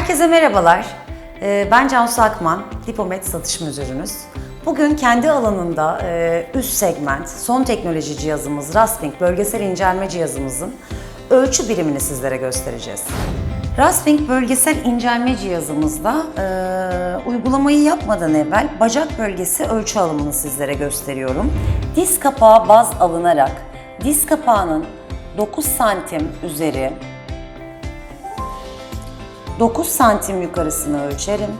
Herkese merhabalar. Ee, Ben Cansu Akman, Lipomet Satış Müdürünüz. Bugün kendi alanında e, üst segment, son teknoloji cihazımız Rasping bölgesel incelme cihazımızın ölçü birimini sizlere göstereceğiz. Rasping bölgesel incelme cihazımızda e, uygulamayı yapmadan evvel bacak bölgesi ölçü alımını sizlere gösteriyorum. Diz kapağı baz alınarak diz kapağının 9 santim üzeri 9 santim yukarısını ölçerim.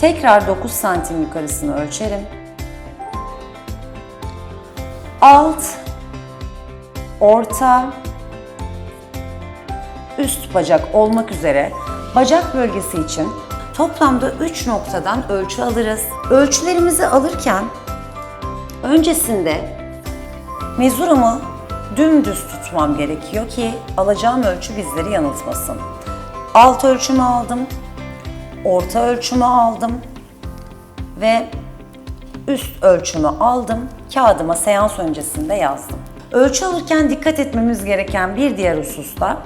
Tekrar 9 santim yukarısını ölçerim. Alt, orta, üst bacak olmak üzere bacak bölgesi için toplamda 3 noktadan ölçü alırız. Ölçülerimizi alırken öncesinde mezuramı dümdüz tutmam gerekiyor ki alacağım ölçü bizleri yanıltmasın. Alt ölçümü aldım, orta ölçümü aldım ve üst ölçümü aldım. Kağıdıma seans öncesinde yazdım. Ölçü alırken dikkat etmemiz gereken bir diğer husus da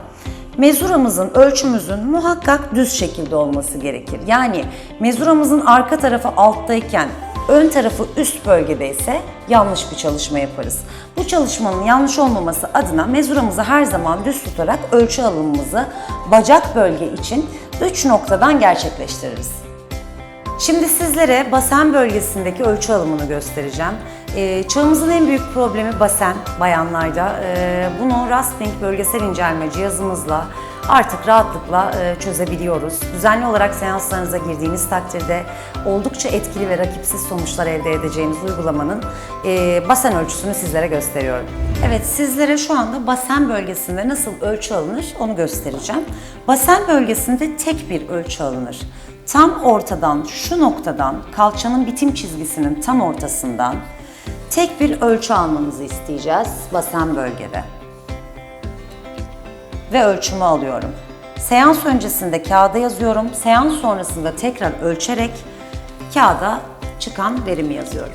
mezuramızın, ölçümüzün muhakkak düz şekilde olması gerekir. Yani mezuramızın arka tarafı alttayken ön tarafı üst bölgede ise yanlış bir çalışma yaparız. Bu çalışmanın yanlış olmaması adına mezuramızı her zaman düz tutarak ölçü alımımızı bacak bölge için 3 noktadan gerçekleştiririz. Şimdi sizlere basen bölgesindeki ölçü alımını göstereceğim. Ee, çağımızın en büyük problemi basen bayanlarda. Ee, bunu Rasping bölgesel incelme cihazımızla artık rahatlıkla e, çözebiliyoruz. Düzenli olarak seanslarınıza girdiğiniz takdirde oldukça etkili ve rakipsiz sonuçlar elde edeceğiniz uygulamanın e, basen ölçüsünü sizlere gösteriyorum. Evet sizlere şu anda basen bölgesinde nasıl ölçü alınır onu göstereceğim. Basen bölgesinde tek bir ölçü alınır. Tam ortadan, şu noktadan, kalçanın bitim çizgisinin tam ortasından tek bir ölçü almanızı isteyeceğiz basen bölgede. Ve ölçümü alıyorum. Seans öncesinde kağıda yazıyorum. Seans sonrasında tekrar ölçerek kağıda çıkan verimi yazıyorum.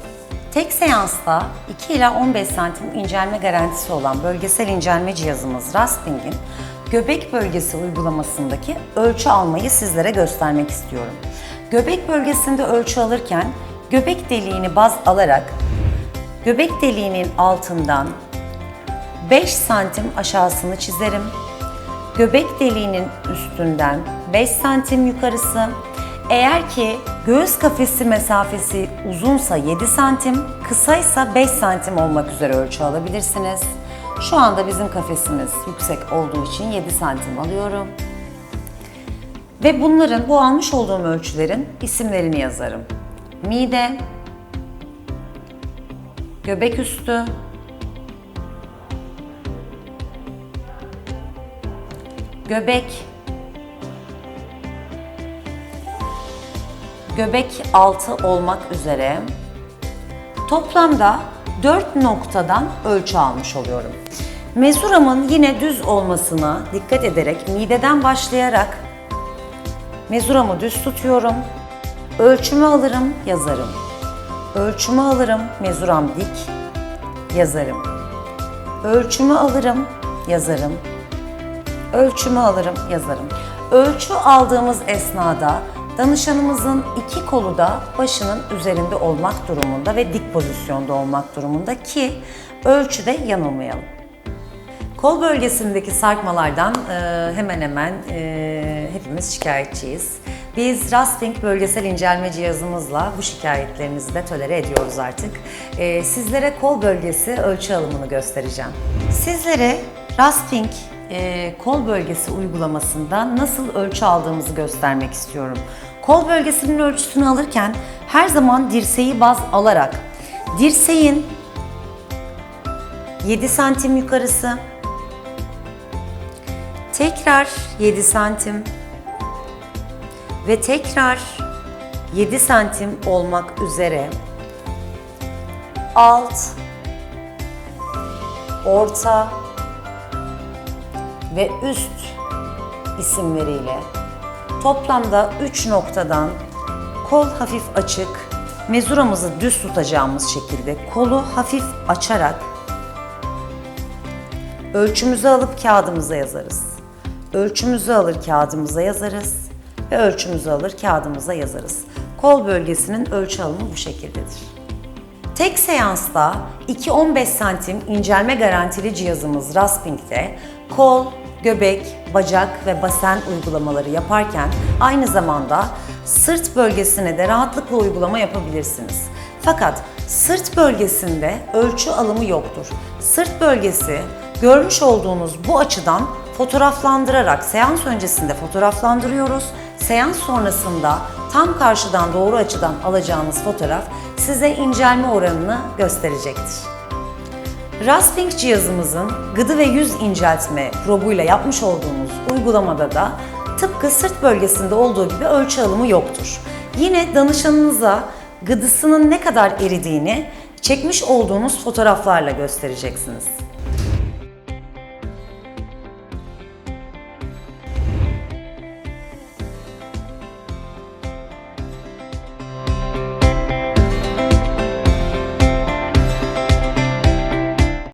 Tek seansta 2 ila 15 santim incelme garantisi olan bölgesel incelme cihazımız Rasping'in göbek bölgesi uygulamasındaki ölçü almayı sizlere göstermek istiyorum. Göbek bölgesinde ölçü alırken göbek deliğini baz alarak göbek deliğinin altından 5 santim aşağısını çizerim. Göbek deliğinin üstünden 5 santim yukarısı. Eğer ki göğüs kafesi mesafesi uzunsa 7 santim, kısaysa 5 santim olmak üzere ölçü alabilirsiniz. Şu anda bizim kafesimiz yüksek olduğu için 7 santim alıyorum. Ve bunların, bu almış olduğum ölçülerin isimlerini yazarım. Mide, göbek üstü, göbek, göbek altı olmak üzere toplamda 4 noktadan ölçü almış oluyorum. Mezuramın yine düz olmasına dikkat ederek mideden başlayarak mezuramı düz tutuyorum. Ölçümü alırım, yazarım. Ölçümü alırım, mezuram dik, yazarım. Ölçümü alırım, yazarım. Ölçümü alırım, yazarım. Ölçü aldığımız esnada danışanımızın iki kolu da başının üzerinde olmak durumunda ve dik pozisyonda olmak durumunda ki ölçüde yanılmayalım. Kol bölgesindeki sarkmalardan e, hemen hemen e, hepimiz şikayetçiyiz. Biz Rasping bölgesel incelme cihazımızla bu şikayetlerimizi de tolere ediyoruz artık. E, sizlere kol bölgesi ölçü alımını göstereceğim. Sizlere Rasping e, kol bölgesi uygulamasında nasıl ölçü aldığımızı göstermek istiyorum. Kol bölgesinin ölçüsünü alırken her zaman dirseği baz alarak dirseğin 7 santim yukarısı, tekrar 7 santim ve tekrar 7 santim olmak üzere alt, orta ve üst isimleriyle toplamda 3 noktadan kol hafif açık, mezuramızı düz tutacağımız şekilde kolu hafif açarak ölçümüzü alıp kağıdımıza yazarız. ölçümüzü alır kağıdımıza yazarız ve ölçümüzü alır kağıdımıza yazarız. Kol bölgesinin ölçü alımı bu şekildedir. Tek seansta 2-15 santim incelme garantili cihazımız Rasping'de kol, göbek, bacak ve basen uygulamaları yaparken aynı zamanda sırt bölgesine de rahatlıkla uygulama yapabilirsiniz. Fakat sırt bölgesinde ölçü alımı yoktur. Sırt bölgesi görmüş olduğunuz bu açıdan fotoğraflandırarak seans öncesinde fotoğraflandırıyoruz. Seans sonrasında tam karşıdan doğru açıdan alacağınız fotoğraf size incelme oranını gösterecektir. Rasping cihazımızın gıdı ve yüz inceltme probuyla yapmış olduğumuz uygulamada da tıpkı sırt bölgesinde olduğu gibi ölçü alımı yoktur. Yine danışanınıza gıdısının ne kadar eridiğini çekmiş olduğunuz fotoğraflarla göstereceksiniz.